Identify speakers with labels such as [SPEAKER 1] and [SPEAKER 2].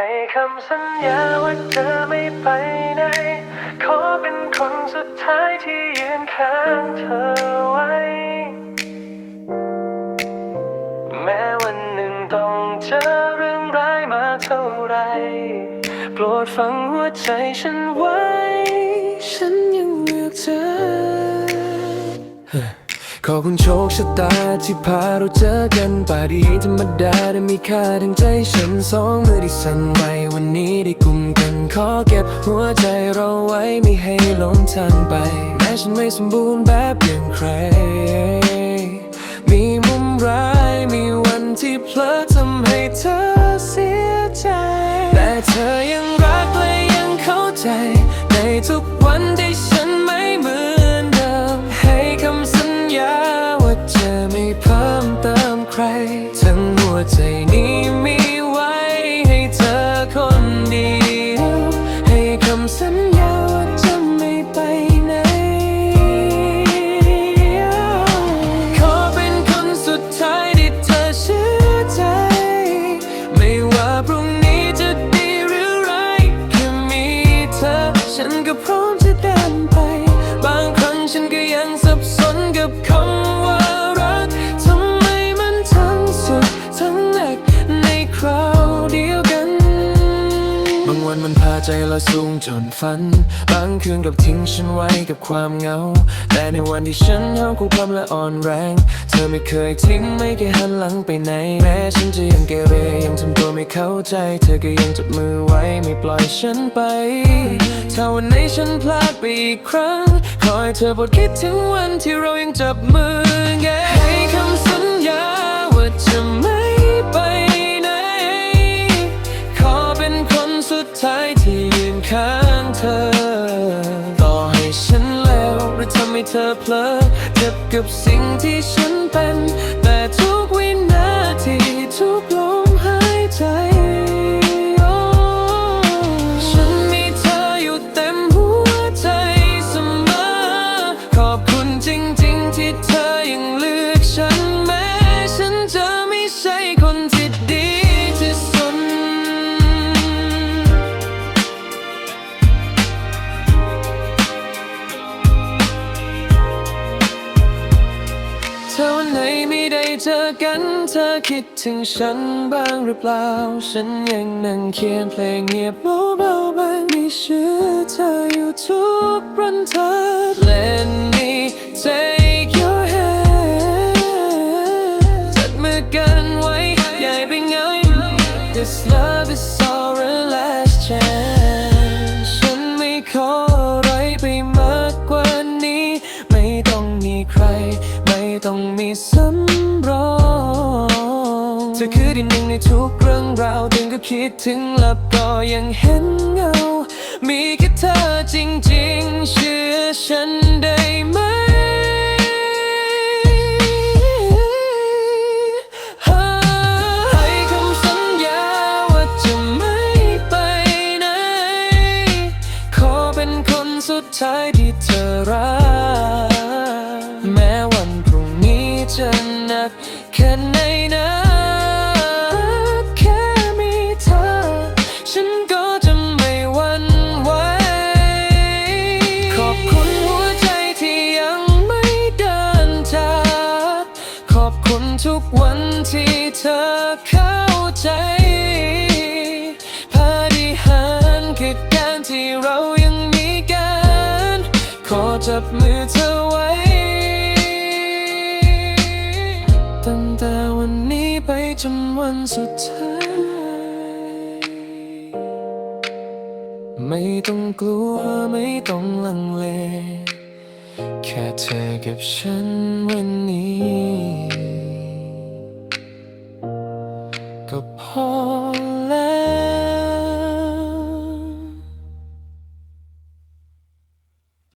[SPEAKER 1] ให้คำสัญญาว่าเธอไม่ไปไหน ขอเป็นคนสุดท้ายที่ยืนข้างเธอไว้ แม้วันหนึ่งต้องเจอเรื่องร้ายมาเท่าไร โปรดฟังหัวใจฉันไว้ ฉันยังเลือกเธอ ขอบคุณโชคชะตาที่พาเราเจอกันป่าดีธรรมดาได้มีค่าทั้งใจฉันสองมือที่สั่นไหววันนี้ได้กลุ่มกันขอเก็บหัวใจเราไว้ไม่ให้หลงทางไป แม้ฉันไม่สมบูรณ์แบบอย่างใคร มีมุมร้ายมีวันที่เพลอทำให้เธอ ฉันก็พร้อ ใจเราสูงจนฝัน บางคืนกับทิ้งฉันไว้กับความเหงา แต่ในวันที่ฉันเหงาคู่ความและอ่อนแรง เธอไม่เคยทิ้งไม่เคยหันหลังไปไหน แม้ฉันจะยังเกเรยังทำตัวไม่เข้าใจ เธอก็ยังจับมือไว้ไม่ปล่อยฉันไปถ้าวันไหนฉันพลาดไปอีกครั้งขอให้เธอโปรดคิดถึงวันที่เรายังจับมือไงให้คำสัญญา สุดท้ายที่ยืนข้างเธอ ต่อให้ฉันแล้วหรือทำให้เธอเพลอเจ็บกับสิ่งที่ฉันเป็น แต่ทุกวินาทีทุกลม เจอกันเธอคิดถึงฉันบ้างหรือเปล่า ฉันยังนั่งเขียนเพลงเงียบเบาๆบางมีชื่อเธออยู่ทุกรันเธอ Let me take your hand จับมือกันไว้ใหญ่ไปไง This love สำรองเธอคือที่หนึ่งในทุกเรื่องราวถึงก็คิดถึงแล้วก็ยังเห็นเงา มีแค่เธอจริงๆ เชื่อฉันได้ไหมให้คำสัญญาว่าจะไม่ไปไหนขอเป็นคนสุดท้ายที่เธอรัก ทุกวันที่เธอเข้าใจพาฏิหาริย์คือการที่เรายังมีกัน ขอจับมือเธอไว้ ตั้งแต่วันนี้ไปจนวันสุดท้าย ไม่ต้องกลัวไม่ต้องลังเล แค่เธอกับฉันวันนี้ apart